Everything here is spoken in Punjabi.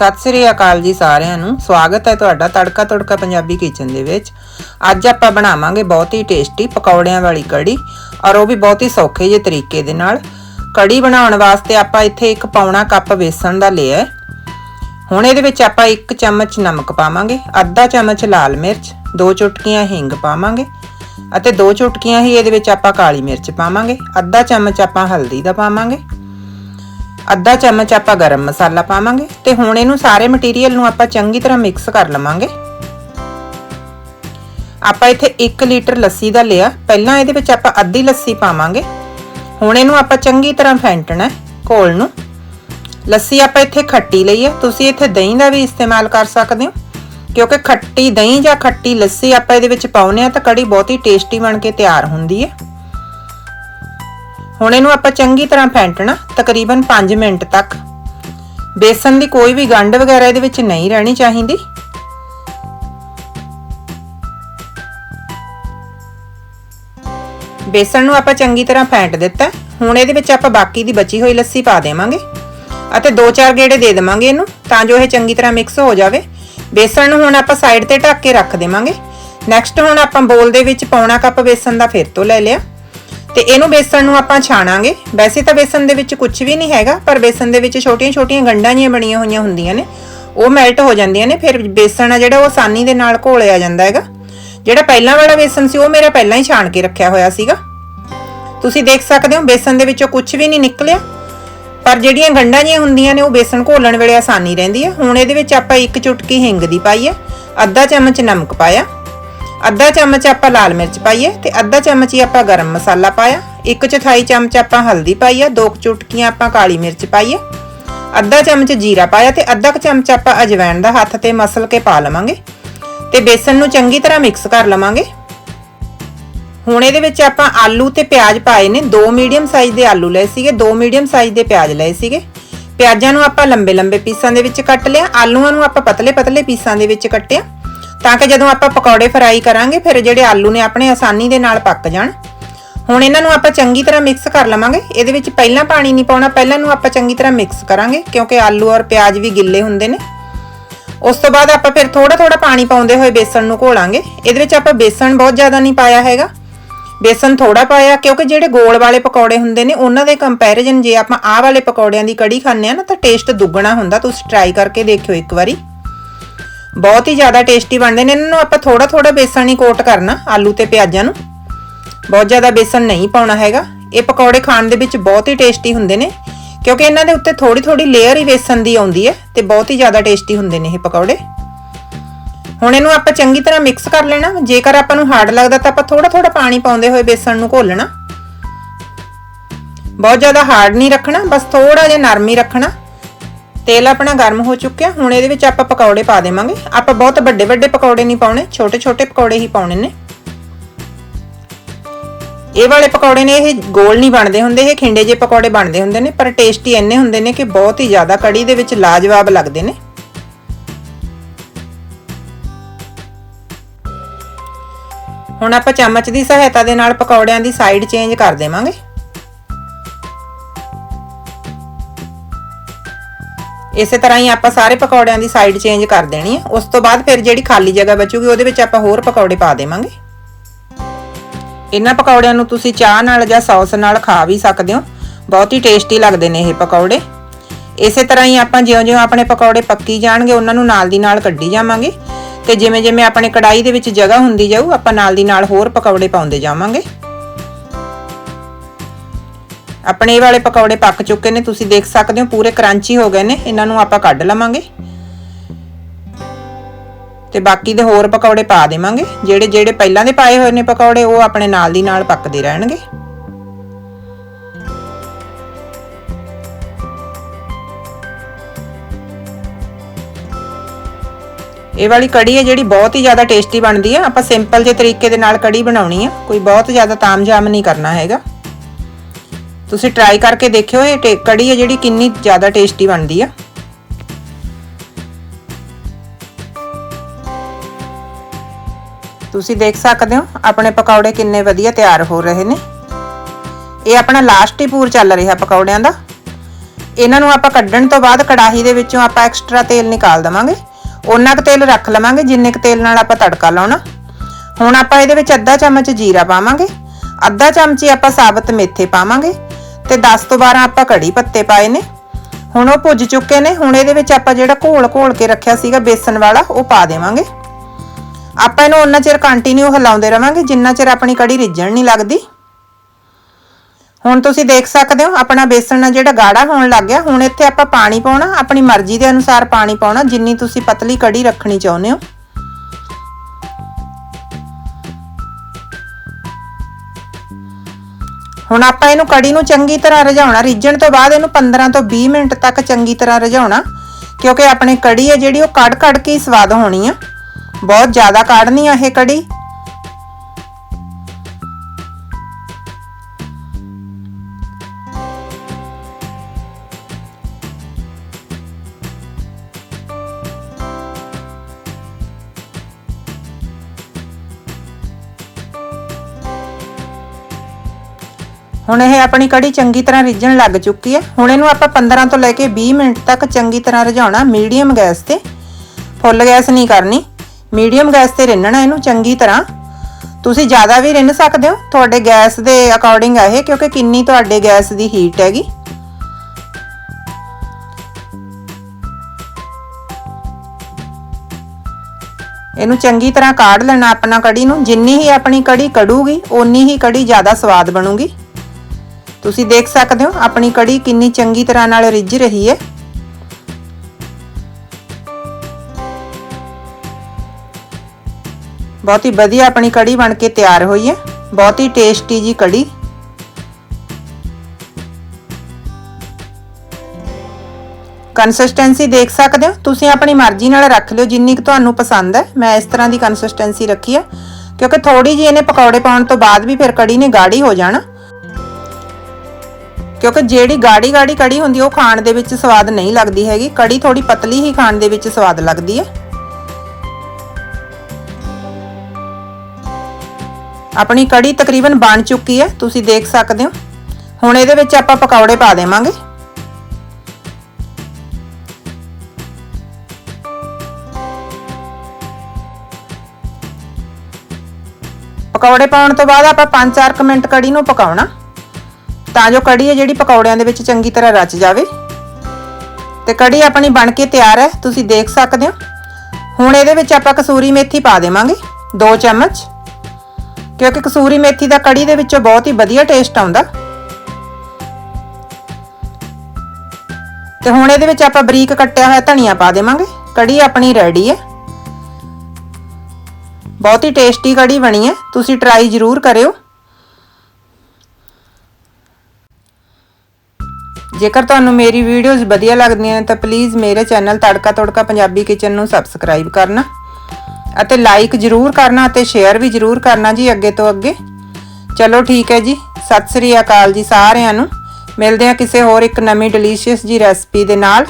ਸਤਿ ਸ੍ਰੀ ਅਕਾਲ ਜੀ ਸਾਰਿਆਂ ਨੂੰ। ਸਵਾਗਤ ਹੈ ਤੁਹਾਡਾ ਤੜਕਾ ਤੜਕਾ ਪੰਜਾਬੀ ਕਿਚਨ ਦੇ ਵਿੱਚ। ਅੱਜ ਆਪਾਂ ਬਣਾਵਾਂਗੇ ਬਹੁਤ ਹੀ ਟੇਸਟੀ ਪਕੌੜਿਆਂ ਵਾਲੀ ਕੜੀ ਔਰ ਉਹ ਵੀ ਬਹੁਤ ਹੀ ਸੌਖੇ ਜਿਹੇ ਤਰੀਕੇ ਦੇ ਨਾਲ। ਕੜੀ ਬਣਾਉਣ ਵਾਸਤੇ ਆਪਾਂ ਇੱਥੇ ਇੱਕ ਪੌਣਾ ਕੱਪ ਬੇਸਣ ਦਾ ਲਿਆ ਹੁਣ ਇਹਦੇ ਵਿੱਚ ਆਪਾਂ ਇੱਕ ਚਮਚ ਨਮਕ ਪਾਵਾਂਗੇ, ਅੱਧਾ ਚਮਚ ਲਾਲ ਮਿਰਚ, ਦੋ ਚੁਟਕੀਆਂ ਹਿੰਗ ਪਾਵਾਂਗੇ ਅਤੇ ਦੋ ਚੁਟਕੀਆਂ ਹੀ ਇਹਦੇ ਵਿੱਚ ਆਪਾਂ ਕਾਲੀ ਮਿਰਚ ਪਾਵਾਂਗੇ, ਅੱਧਾ ਚਮਚ ਆਪਾਂ ਹਲਦੀ ਦਾ ਪਾਵਾਂਗੇ। ਅੱਧਾ ਚਮਚ ਆਪਾਂ ਗਰਮ ਮਸਾਲਾ ਪਾਵਾਂਗੇ ਤੇ ਹੁਣ ਇਹਨੂੰ ਸਾਰੇ ਮਟੀਰੀਅਲ ਨੂੰ ਆਪਾਂ ਚੰਗੀ ਤਰ੍ਹਾਂ ਮਿਕਸ ਕਰ ਲਵਾਂਗੇ। ਆਪਾਂ ਇੱਥੇ 1 ਲੀਟਰ ਲੱਸੀ ਦਾ ਲਿਆ, ਪਹਿਲਾਂ ਇਹਦੇ ਵਿੱਚ ਆਪਾਂ ਅੱਧੀ ਲੱਸੀ ਪਾਵਾਂਗੇ। ਹੁਣ ਇਹਨੂੰ ਆਪਾਂ ਚੰਗੀ ਤਰ੍ਹਾਂ ਫੈਂਟਣਾ ਘੋਲ ਨੂੰ। ਲੱਸੀ ਆਪਾਂ ਇੱਥੇ ਖੱਟੀ ਲਈ ਹੈ, ਤੁਸੀਂ ਇੱਥੇ ਦਹੀਂ ਦਾ ਵੀ ਇਸਤੇਮਾਲ ਕਰ ਸਕਦੇ ਹੋ। ਕਿਉਂਕਿ ਖੱਟੀ ਦਹੀਂ ਜਾਂ ਖੱਟੀ ਲੱਸੀ ਆਪਾਂ ਇਹਦੇ ਵਿੱਚ ਪਾਉਨੇ ਆ ਤਾਂ ਕੜੀ ਬਹੁਤ ਹੀ ਟੇਸਟੀ ਬਣ ਕੇ ਤਿਆਰ ਹੁੰਦੀ ਹੈ। ਹੁਣ ਇਹਨੂੰ ਆਪਾਂ ਚੰਗੀ ਤਰ੍ਹਾਂ ਫੈਂਟਣਾ, ਤਕਰੀਬਨ 5 ਮਿੰਟ ਤੱਕ। ਬੇਸਨ ਦੀ ਕੋਈ ਵੀ ਗੰਢ ਵਗੈਰਾ ਇਹਦੇ ਵਿੱਚ ਨਹੀਂ ਰਹਿਣੀ ਚਾਹੀਦੀ। ਬੇਸਣ ਨੂੰ ਆਪਾਂ ਚੰਗੀ ਤਰ੍ਹਾਂ ਫੈਂਟ ਦਿੱਤਾ। ਹੁਣ ਇਹਦੇ ਵਿੱਚ ਆਪਾਂ ਬਾਕੀ ਦੀ ਬਚੀ ਹੋਈ ਲੱਸੀ ਪਾ ਦੇਵਾਂਗੇ। ਅਤੇ 2-4 ਗੇੜੇ ਦੇ ਦੇਵਾਂਗੇ ਇਹਨੂੰ, ਤਾਂ ਜੋ ਇਹ ਚੰਗੀ ਤਰ੍ਹਾਂ ਮਿਕਸ ਹੋ ਜਾਵੇ। ਬੇਸਣ ਨੂੰ ਹੁਣ ਆਪਾਂ ਸਾਈਡ ਤੇ ਢੱਕ ਕੇ ਰੱਖ ਦੇਵਾਂਗੇ। ਨੈਕਸਟ ਹੁਣ ਆਪਾਂ ਬੋਲ ਦੇ ਵਿੱਚ ਪੌਣਾ ਕੱਪ ਬੇਸਣ ਦਾ ਫਿਰ ਤੋਂ ਲੈ ਲਿਆ। ਤੇ ਇਹਨੂੰ ਬੇਸਣ ਨੂੰ ਆਪਾਂ ਛਾਣਾਂਗੇ। ਵੈਸੇ ਤਾਂ ਬੇਸਣ ਦੇ ਵਿੱਚ ਕੁਝ ਵੀ ਨਹੀਂ ਹੈਗਾ, ਪਰ ਬੇਸਣ ਦੇ ਵਿੱਚ ਛੋਟੀਆਂ-ਛੋਟੀਆਂ ਗੰਢਾਂ ਜੀਆਂ ਬਣੀਆਂ ਹੋਈਆਂ ਹੁੰਦੀਆਂ ਨੇ, ਉਹ ਮੈਲਟ ਹੋ ਜਾਂਦੀਆਂ ਨੇ, ਫਿਰ ਬੇਸਣ ਆ ਜਿਹੜਾ ਉਹ ਆਸਾਨੀ ਦੇ ਨਾਲ ਘੋਲਿਆ ਜਾਂਦਾ ਹੈਗਾ। ਜਿਹੜਾ ਪਹਿਲਾਂ ਵਾਲਾ ਬੇਸਣ ਸੀ, ਉਹ ਮੇਰਾ ਪਹਿਲਾਂ ਹੀ ਛਾਣ ਕੇ ਰੱਖਿਆ ਹੋਇਆ ਸੀਗਾ। ਤੁਸੀਂ ਦੇਖ ਸਕਦੇ ਹੋ, ਬੇਸਣ ਦੇ ਵਿੱਚੋਂ ਕੁਝ ਵੀ ਨਹੀਂ ਨਿਕਲਿਆ। ਪਰ ਜਿਹੜੀਆਂ ਗੰਢਾਂ ਜੀਆਂ ਹੁੰਦੀਆਂ ਨੇ, ਉਹ ਬੇਸਣ ਘੋਲਣ ਵੇਲੇ ਆਸਾਨੀ ਰਹਿੰਦੀ ਹੈ। ਹੁਣ ਇਹਦੇ ਵਿੱਚ ਆਪਾਂ ਇੱਕ ਚੁਟਕੀ ਹਿੰਗ ਦੀ ਪਾਈ ਹੈ, ਅੱਧਾ ਚਮਚ ਨਮਕ ਪਾਇਆ। ਅੱਧਾ ਚਮਚ ਆਪਾਂ ਲਾਲ ਮਿਰਚ ਪਾਈਏ ਤੇ ਅੱਧਾ ਚਮਚ ਹੀ ਆਪਾਂ ਗਰਮ ਮਸਾਲਾ ਪਾਇਆ। ਇੱਕ ਚੌਥਾਈ ਚਮਚ ਆਪਾਂ ਹਲਦੀ ਪਾਈ ਆ ਦੋ ਕੁ ਚੁਟਕੀਆਂ ਆਪਾਂ ਕਾਲੀ ਮਿਰਚ ਪਾਈਏ। ਅੱਧਾ ਚਮਚ ਜੀਰਾ ਪਾਇਆ ਤੇ ਅੱਧਾ ਕੁ ਚਮਚ ਆਪਾਂ ਅਜਵਾਇਣ ਦਾ ਹੱਥ ਤੇ ਮਸਲ ਕੇ ਪਾ ਲਵਾਂਗੇ। ਤੇ ਬੇਸਨ ਨੂੰ ਚੰਗੀ ਤਰ੍ਹਾਂ ਮਿਕਸ ਕਰ ਲਵਾਂਗੇ। ਹੁਣ ਇਹਦੇ ਵਿੱਚ ਆਪਾਂ ਆਲੂ ਤੇ ਪਿਆਜ਼ ਪਾਏ ਨੇ, ਦੋ ਮੀਡੀਅਮ ਸਾਈਜ਼ ਦੇ ਆਲੂ ਲਏ ਸੀਗੇ, ਦੋ ਮੀਡੀਅਮ ਸਾਈਜ਼ ਦੇ ਪਿਆਜ਼ ਲਏ ਸੀਗੇ। ਪਿਆਜ਼ਾਂ ਨੂੰ ਆਪਾਂ ਲੰਬੇ ਲੰਬੇ ਪੀਸਾਂ ਦੇ ਵਿੱਚ ਕੱਟ ਲਿਆ, ਆਲੂਆਂ ਨੂੰ ਆਪਾਂ ਪਤਲੇ ਪਤਲੇ ਪੀਸਾਂ ਦੇ ਵਿੱਚ ਕੱਟਿਆ। ਤਾਂ ਕਿ ਜਦੋਂ ਆਪਾਂ ਪਕੌੜੇ ਫਰਾਈ ਕਰਾਂਗੇ, ਫਿਰ ਜਿਹੜੇ ਆਲੂ ਨੇ ਆਪਣੇ ਆਸਾਨੀ ਦੇ ਨਾਲ ਪੱਕ ਜਾਣ। ਹੁਣ ਇਹਨਾਂ ਨੂੰ ਆਪਾਂ ਚੰਗੀ ਤਰ੍ਹਾਂ ਮਿਕਸ ਕਰ ਲਵਾਂਗੇ। ਇਹਦੇ ਵਿੱਚ ਪਹਿਲਾਂ ਪਾਣੀ ਨਹੀਂ ਪਾਉਣਾ, ਪਹਿਲਾਂ ਨੂੰ ਆਪਾਂ ਚੰਗੀ ਤਰ੍ਹਾਂ ਮਿਕਸ ਕਰਾਂਗੇ, ਕਿਉਂਕਿ ਆਲੂ ਔਰ ਪਿਆਜ਼ ਵੀ ਗਿੱਲੇ ਹੁੰਦੇ ਨੇ। ਉਸ ਤੋਂ ਬਾਅਦ ਆਪਾਂ ਫਿਰ ਥੋੜਾ ਥੋੜਾ ਪਾਣੀ ਪਾਉਂਦੇ ਹੋਏ ਬੇਸਣ ਨੂੰ ਘੋਲਾਂਗੇ। ਇਹਦੇ ਵਿੱਚ ਆਪਾਂ ਬੇਸਣ ਬਹੁਤ ਜ਼ਿਆਦਾ ਨਹੀਂ ਪਾਇਆ ਹੈਗਾ। ਬੇਸਣ ਥੋੜਾ ਪਾਇਆ, ਕਿਉਂਕਿ ਜਿਹੜੇ ਗੋਲ ਵਾਲੇ ਪਕੌੜੇ ਹੁੰਦੇ ਨੇ, ਉਹਨਾਂ ਦੇ ਕੰਪੈਰੀਜ਼ਨ ਜੇ ਆਪਾਂ ਆਹ ਵਾਲੇ ਪਕੌੜਿਆਂ ਦੀ ਕੜੀ ਖਾਂਦੇ ਆ ਨਾ, ਤਾਂ ਟੇਸਟ ਦੁੱਗਣਾ ਹੁੰਦਾ। ਤੁਸੀਂ ਟਰਾਈ ਕਰਕੇ ਦੇਖਿਓ ਇੱਕ ਵਾਰੀ। ਬਹੁਤ ਹੀ ਜ਼ਿਆਦਾ ਟੇਸਟੀ ਬਣਦੇ ਨੇ। ਇਹਨਾਂ ਨੂੰ ਆਪਾਂ ਥੋੜਾ ਥੋੜਾ ਬੇਸਣ ਹੀ ਕੋਟ ਕਰਨਾ, ਆਲੂ ਤੇ ਪਿਆਜ਼ਾਂ ਨੂੰ। ਬਹੁਤ ਜ਼ਿਆਦਾ ਬੇਸਣ ਨਹੀਂ ਪਾਉਣਾ ਹੈਗਾ। ਇਹ ਪਕੌੜੇ ਖਾਣ ਦੇ ਵਿੱਚ ਬਹੁਤ ਹੀ ਟੇਸਟੀ ਹੁੰਦੇ ਨੇ। ਕਿਉਂਕਿ ਇਹਨਾਂ ਦੇ ਉੱਤੇ ਥੋੜੀ ਥੋੜੀ ਲੇਅਰ ਹੀ ਬੇਸਣ ਦੀ ਆਉਂਦੀ ਹੈ ਤੇ ਬਹੁਤ ਹੀ ਜ਼ਿਆਦਾ ਟੇਸਟੀ ਹੁੰਦੇ ਨੇ ਇਹ ਪਕੌੜੇ। ਹੁਣ ਇਹਨੂੰ ਆਪਾਂ ਚੰਗੀ ਤਰ੍ਹਾਂ ਮਿਕਸ ਕਰ ਲੈਣਾ। ਜੇਕਰ ਆਪਾਂ ਨੂੰ ਹਾਰਡ ਲੱਗਦਾ ਤਾਂ ਆਪਾਂ ਥੋੜਾ ਥੋੜਾ ਪਾਣੀ ਪਾਉਂਦੇ ਹੋਏ ਬੇਸਣ ਨੂੰ ਘੋਲਣਾ। ਬਹੁਤ ਜ਼ਿਆਦਾ ਹਾਰਡ ਨਹੀਂ ਰੱਖਣਾ, ਬਸ ਥੋੜਾ ਜਿਹਾ ਨਰਮ ਹੀ ਰੱਖਣਾ। ਤੇਲ ਆਪਣਾ ਗਰਮ ਹੋ ਚੁੱਕਿਆ, ਹੁਣ ਇਹਦੇ ਵਿੱਚ ਆਪਾਂ ਪਕੌੜੇ ਪਾ ਦੇਵਾਂਗੇ। ਆਪਾਂ ਬਹੁਤ ਵੱਡੇ ਵੱਡੇ ਪਕੌੜੇ ਨਹੀਂ ਪਾਉਣੇ, ਛੋਟੇ ਛੋਟੇ ਪਕੌੜੇ ਹੀ ਪਾਉਣੇ ਨੇ। ਇਹ ਵਾਲੇ ਪਕੌੜੇ ਨੇ, ਇਹ ਗੋਲ ਨਹੀਂ ਬਣਦੇ ਹੁੰਦੇ, ਇਹ ਖਿੰਡੇ ਜੇ ਪਕੌੜੇ ਬਣਦੇ ਹੁੰਦੇ ਨੇ, ਪਰ ਟੇਸਟੀ ਇੰਨੇ ਹੁੰਦੇ ਨੇ ਕਿ ਬਹੁਤ ਹੀ ਜ਼ਿਆਦਾ ਕੜੀ ਦੇ ਵਿੱਚ ਲਾਜਵਾਬ ਲੱਗਦੇ ਨੇ। ਹੁਣ ਆਪਾਂ ਚਮਚ ਦੀ ਸਹਾਇਤਾ ਦੇ ਨਾਲ ਪਕੌੜਿਆਂ ਦੀ ਸਾਈਡ ਚੇਂਜ ਕਰ ਦੇਵਾਂਗੇ। ਇਸੇ ਤਰ੍ਹਾਂ ਹੀ ਆਪਾਂ ਸਾਰੇ ਪਕੌੜਿਆਂ ਦੀ ਸਾਈਡ ਚੇਂਜ ਕਰ ਦੇਣੀ ਹੈ। ਉਸ ਤੋਂ ਬਾਅਦ ਫਿਰ ਜਿਹੜੀ ਖਾਲੀ ਜਗ੍ਹਾ ਬਚੂਗੀ, ਉਹਦੇ ਵਿੱਚ ਆਪਾਂ ਹੋਰ ਪਕੌੜੇ ਪਾ ਦੇਵਾਂਗੇ। ਇਹਨਾਂ ਪਕੌੜਿਆਂ ਨੂੰ ਤੁਸੀਂ ਚਾਹ ਨਾਲ ਜਾਂ ਸੌਸ ਨਾਲ ਖਾ ਵੀ ਸਕਦੇ ਹੋ। ਬਹੁਤ ਹੀ ਟੇਸਟੀ ਲੱਗਦੇ ਨੇ ਇਹ ਪਕੌੜੇ। ਇਸੇ ਤਰ੍ਹਾਂ ਹੀ ਆਪਾਂ ਜਿਉਂ-ਜਿਉਂ ਆਪਣੇ ਪਕੌੜੇ ਪੱਕੀ ਜਾਣਗੇ, ਉਹਨਾਂ ਨੂੰ ਨਾਲ ਦੀ ਨਾਲ ਕੱਢੀ ਜਾਵਾਂਗੇ। ਤੇ ਜਿਵੇਂ-ਜਿਵੇਂ ਆਪਣੇ ਕੜਾਈ ਦੇ ਵਿੱਚ ਜਗ੍ਹਾ ਹੁੰਦੀ ਜਾਊ, ਆਪਾਂ ਨਾਲ ਦੀ ਨਾਲ ਹੋਰ ਪਕੌੜੇ ਪਾਉਂਦੇ ਜਾਵਾਂਗੇ। ਆਪਣੇ ਇਹ ਵਾਲੇ ਪਕੌੜੇ ਪੱਕ ਚੁੱਕੇ ਨੇ, ਤੁਸੀਂ ਦੇਖ ਸਕਦੇ ਹੋ, ਪੂਰੇ ਕਰੰਚੀ ਹੋ ਗਏ ਨੇ, ਇਹਨਾਂ ਨੂੰ ਆਪਾਂ ਕੱਢ ਲਵਾਂਗੇ। ਤੇ ਬਾਕੀ ਦੇ ਹੋਰ ਪਕੌੜੇ ਪਾ ਦੇਵਾਂਗੇ, ਜਿਹੜੇ ਜਿਹੜੇ ਪਹਿਲਾਂ ਦੇ ਪਾਏ ਹੋਏ ਨੇ ਪਕੌੜੇ, ਉਹ ਆਪਣੇ ਨਾਲ ਦੀ ਨਾਲ ਪੱਕਦੇ ਰਹਿਣਗੇ। ਇਹ ਵਾਲੀ ਕੜੀ ਹੈ ਜਿਹੜੀ ਬਹੁਤ ਹੀ ਜ਼ਿਆਦਾ ਟੇਸਟੀ ਬਣਦੀ ਹੈ ਆਪਾਂ ਸਿੰਪਲ ਜੇ ਤਰੀਕੇ ਦੇ ਨਾਲ ਕੜੀ ਬਣਾਉਣੀ ਹੈ ਕੋਈ ਬਹੁਤ ਜ਼ਿਆਦਾ ਤਾਮਝਾਮ ਨਹੀਂ ਕਰਨਾ ਹੈਗਾ। ਤੁਸੀਂ ਟਰਾਈ ਕਰਕੇ ਦੇਖਿਓ ਇਹ ਟੇ- ਕੜੀ ਹੈ ਜਿਹੜੀ ਕਿੰਨੀ ਜ਼ਿਆਦਾ ਟੇਸਟੀ ਬਣਦੀ ਆ। ਤੁਸੀਂ ਦੇਖ ਸਕਦੇ ਹੋ, ਆਪਣੇ ਪਕੌੜੇ ਕਿੰਨੇ ਵਧੀਆ ਤਿਆਰ ਹੋ ਰਹੇ ਨੇ। ਇਹ ਆਪਣਾ ਲਾਸਟ ਹੀ ਪੂਰ ਚੱਲ ਰਿਹਾ ਪਕੌੜਿਆਂ ਦਾ। ਇਹਨਾਂ ਨੂੰ ਆਪਾਂ ਕੱਢਣ ਤੋਂ ਬਾਅਦ ਕੜਾਹੀ ਦੇ ਵਿੱਚੋਂ ਆਪਾਂ ਐਕਸਟਰਾ ਤੇਲ ਨਿਕਾਲ ਦਵਾਂਗੇ। ਉਹਨਾਂ ਕੁ ਤੇਲ ਰੱਖ ਲਵਾਂਗੇ, ਜਿੰਨੇ ਕੁ ਤੇਲ ਨਾਲ ਆਪਾਂ ਤੜਕਾ ਲਾਉਣਾ। ਹੁਣ ਆਪਾਂ ਇਹਦੇ ਵਿੱਚ ਅੱਧਾ ਚਮਚ ਜੀਰਾ ਪਾਵਾਂਗੇ। ਅੱਧਾ ਚਮਚੀ ਆਪਾਂ ਸਾਬਤ ਮੇਥੇ ਪਾਵਾਂਗੇ। ਤੇ 10 ਤੋਂ 12 ਆਪਾਂ ਕੜੀ ਪੱਤੇ ਪਾਏ ਨੇ। ਹੁਣ ਉਹ ਭੁੱਜ ਚੁੱਕੇ ਨੇ। ਹੁਣ ਇਹਦੇ ਵਿੱਚ ਆਪਾਂ ਜਿਹੜਾ ਘੋਲ ਘੋਲ ਕੇ ਰੱਖਿਆ ਸੀਗਾ ਬੇਸਨ ਵਾਲਾ, ਉਹ ਪਾ ਦੇਵਾਂਗੇ। ਆਪਾਂ ਇਹਨੂੰ ਉਹਨਾਂ ਚਿਰ ਕੰਟੀਨਿਊ ਹਿਲਾਉਂਦੇ ਰਵਾਂਗੇ, ਜਿੰਨਾ ਚਿਰ ਆਪਣੀ ਕੜੀ ਰਿੱਝਣ ਨਹੀਂ ਲੱਗਦੀ। ਹੁਣ ਤੁਸੀਂ ਦੇਖ ਸਕਦੇ ਹੋ, ਆਪਣਾ ਬੇਸਣ ਨਾਲ ਜਿਹੜਾ ਗਾੜਾ ਹੋਣ ਲੱਗ ਗਿਆ। ਹੁਣ ਇੱਥੇ ਆਪਾਂ ਪਾਣੀ ਪਾਉਣਾ, ਆਪਣੀ ਮਰਜ਼ੀ ਦੇ ਅਨੁਸਾਰ ਪਾਣੀ ਪਾਉਣਾ, ਜਿੰਨੀ ਤੁਸੀਂ ਪਤਲੀ ਕੜੀ ਰੱਖਣੀ ਚਾਹੁੰਦੇ ਹੋ। ਹੁਣ ਆਪਾਂ ਇਹਨੂੰ ਕੜੀ ਨੂੰ ਚੰਗੀ ਤਰ੍ਹਾਂ ਰਝਾਉਣਾ ਰਿੱਝਣ ਤੋਂ ਬਾਅਦ ਇਹਨੂੰ 15 ਤੋਂ 20 ਮਿੰਟ ਤੱਕ ਚੰਗੀ ਤਰ੍ਹਾਂ ਰਝਾਉਣਾ ਕਿਉਂਕਿ ਆਪਣੇ ਕੜੀ ਹੈ ਜਿਹੜੀ ਉਹ ਕੜ ਕੜ ਕੇ ਹੀ ਸਵਾਦ ਹੋਣੀ ਆ। ਬਹੁਤ ਜ਼ਿਆਦਾ ਕਾੜਨੀ ਆ ਇਹ ਕੜੀ। ਹੁਣ ਇਹ ਆਪਣੀ ਕੜੀ ਚੰਗੀ ਤਰ੍ਹਾਂ ਰਿੱਝਣ ਲੱਗ ਚੁੱਕੀ ਹੈ। ਹੁਣ ਇਹਨੂੰ ਆਪਾਂ 15 ਤੋਂ ਲੈ ਕੇ 20 ਮਿੰਟ ਤੱਕ ਚੰਗੀ ਤਰ੍ਹਾਂ ਰਝਾਉਣਾ। ਮੀਡੀਅਮ ਗੈਸ ਤੇ। ਫੁੱਲ ਗੈਸ ਨਹੀਂ ਕਰਨੀ। ਮੀਡੀਅਮ ਗੈਸ ਤੇ ਰਿੰਨਣਾ ਇਹਨੂੰ ਚੰਗੀ ਤਰ੍ਹਾਂ। ਤੁਸੀਂ ਜ਼ਿਆਦਾ ਵੀ ਰਿੰਨ ਸਕਦੇ ਹੋ। ਤੁਹਾਡੇ ਗੈਸ ਦੇ ਅਕੋਰਡਿੰਗ ਆ ਇਹ, ਕਿਉਂਕਿ ਕਿੰਨੀ ਤੁਹਾਡੇ ਗੈਸ ਦੀ ਹੀਟ ਹੈਗੀ। ਇਹਨੂੰ ਚੰਗੀ ਤਰ੍ਹਾਂ ਕਾੜ ਲੈਣਾ ਆਪਣਾ ਕੜੀ ਨੂੰ। ਜਿੰਨੀ ਹੀ ਆਪਣੀ ਕੜੀ ਕੜੂਗੀ, ਓਨੀ ਹੀ ਕੜੀ ਜ਼ਿਆਦਾ ਸਵਾਦ ਬਣੂਗੀ। ਤੁਸੀਂ ਦੇਖ ਸਕਦੇ ਹੋ, ਆਪਣੀ ਕੜੀ ਕਿੰਨੀ ਚੰਗੀ ਤਰ੍ਹਾਂ ਨਾਲ ਰਿੱਝ ਰਹੀ ਹੈ ਬਹੁਤ ਹੀ ਵਧੀਆ ਆਪਣੀ ਕੜੀ ਬਣ ਕੇ ਤਿਆਰ ਹੋਈ ਹੈ ਬਹੁਤ ਹੀ ਟੇਸਟੀ ਜੀ ਕੜੀ। ਕੰਸਿਸਟੈਂਸੀ ਦੇਖ ਸਕਦੇ ਹੋ, ਤੁਸੀਂ ਆਪਣੀ ਮਰਜ਼ੀ ਨਾਲ ਰੱਖ ਲਿਓ, ਜਿੰਨੀ ਕੁ ਤੁਹਾਨੂੰ ਪਸੰਦ ਹੈ ਮੈਂ ਇਸ ਤਰ੍ਹਾਂ ਦੀ ਕੰਸਿਸਟੈਂਸੀ ਰੱਖੀ ਹੈ ਕਿਉਂਕਿ ਥੋੜੀ ਜਿਹੀ ਇਹਨੇ ਪਕੌੜੇ ਪਾਉਣ ਤੋਂ ਬਾਅਦ ਵੀ ਫਿਰ ਕੜੀ ਨੇ ਗਾੜੀ ਹੋ ਜਾਣਾ। ਕਿਉਂਕਿ ਜਿਹੜੀ ਗਾੜੀ ਗਾੜੀ ਕੜੀ ਹੁੰਦੀ ਉਹ ਖਾਣ ਦੇ ਵਿੱਚ ਸਵਾਦ ਨਹੀਂ ਲੱਗਦੀ ਹੈਗੀ। ਕੜੀ ਥੋੜੀ ਪਤਲੀ ਹੀ ਖਾਣ ਦੇ ਵਿੱਚ ਸਵਾਦ ਲੱਗਦੀ ਹੈ ਆਪਣੀ ਕੜੀ ਤਕਰੀਬਨ ਬਣ ਚੁੱਕੀ ਹੈ ਤੁਸੀਂ ਦੇਖ ਸਕਦੇ ਹੋ। ਹੁਣ ਇਹਦੇ ਵਿੱਚ ਆਪਾਂ ਪਕੌੜੇ ਪਾ ਦੇਵਾਂਗੇ। ਪਕੌੜੇ ਪਾਉਣ ਤੋਂ ਬਾਅਦ ਆਪਾਂ 5-4 ਮਿੰਟ ਕੜੀ ਨੂੰ ਪਕਾਉਣਾ। ਤਾਂ ਜੋ ਕੜੀ ਹੈ ਜਿਹੜੀ ਪਕੌੜਿਆਂ ਦੇ ਵਿੱਚ ਚੰਗੀ ਤਰ੍ਹਾਂ ਰਚ ਜਾਵੇ। ਤੇ ਕੜੀ ਆਪਣੀ ਬਣ ਕੇ ਤਿਆਰ ਹੈ, ਤੁਸੀਂ ਦੇਖ ਸਕਦੇ ਹੋ। ਹੁਣ ਇਹਦੇ ਵਿੱਚ ਆਪਾਂ ਕਸੂਰੀ ਮੇਥੀ ਪਾ ਦੇਵਾਂਗੇ 2 ਚਮਚ। ਕਿਉਂਕਿ ਕਸੂਰੀ ਮੇਥੀ ਦਾ ਕੜੀ ਦੇ ਵਿੱਚੋਂ ਬਹੁਤ ਹੀ ਵਧੀਆ ਟੇਸਟ ਆਉਂਦਾ। ਤੇ ਹੁਣ ਇਹਦੇ ਵਿੱਚ ਆਪਾਂ ਬਰੀਕ ਕੱਟਿਆ ਹੋਇਆ ਧਨੀਆ ਪਾ ਦੇਵਾਂਗੇ, ਕੜੀ ਆਪਣੀ ਰੈਡੀ ਹੈ। ਬਹੁਤ ਹੀ ਟੇਸਟੀ ਕੜੀ ਬਣੀ ਹੈ, ਤੁਸੀਂ ਟਰਾਈ ਜ਼ਰੂਰ ਕਰਿਓ। ਜੇਕਰ ਤੁਹਾਨੂੰ ਮੇਰੀ ਵੀਡੀਓਜ਼ ਵਧੀਆ ਲੱਗਦੀਆਂ ਨੇ, ਤਾਂ ਪਲੀਜ਼ ਮੇਰੇ ਚੈਨਲ ਤੜਕਾ ਤੜਕਾ ਪੰਜਾਬੀ ਕਿਚਨ ਨੂੰ ਸਬਸਕ੍ਰਾਈਬ ਕਰਨਾ ਅਤੇ ਲਾਈਕ ਜ਼ਰੂਰ ਕਰਨਾ ਅਤੇ ਸ਼ੇਅਰ ਵੀ ਜ਼ਰੂਰ ਕਰਨਾ ਜੀ ਅੱਗੇ ਤੋਂ ਅੱਗੇ। ਚਲੋ ਠੀਕ ਹੈ ਜੀ, ਸਤਿ ਸ੍ਰੀ ਅਕਾਲ ਜੀ ਸਾਰਿਆਂ ਨੂੰ। ਮਿਲਦੇ ਹਾਂ ਕਿਸੇ ਹੋਰ ਇੱਕ ਨਵੀਂ ਡਿਲੀਸ਼ੀਅਸ ਜੀ ਰੈਸਪੀ ਦੇ ਨਾਲ।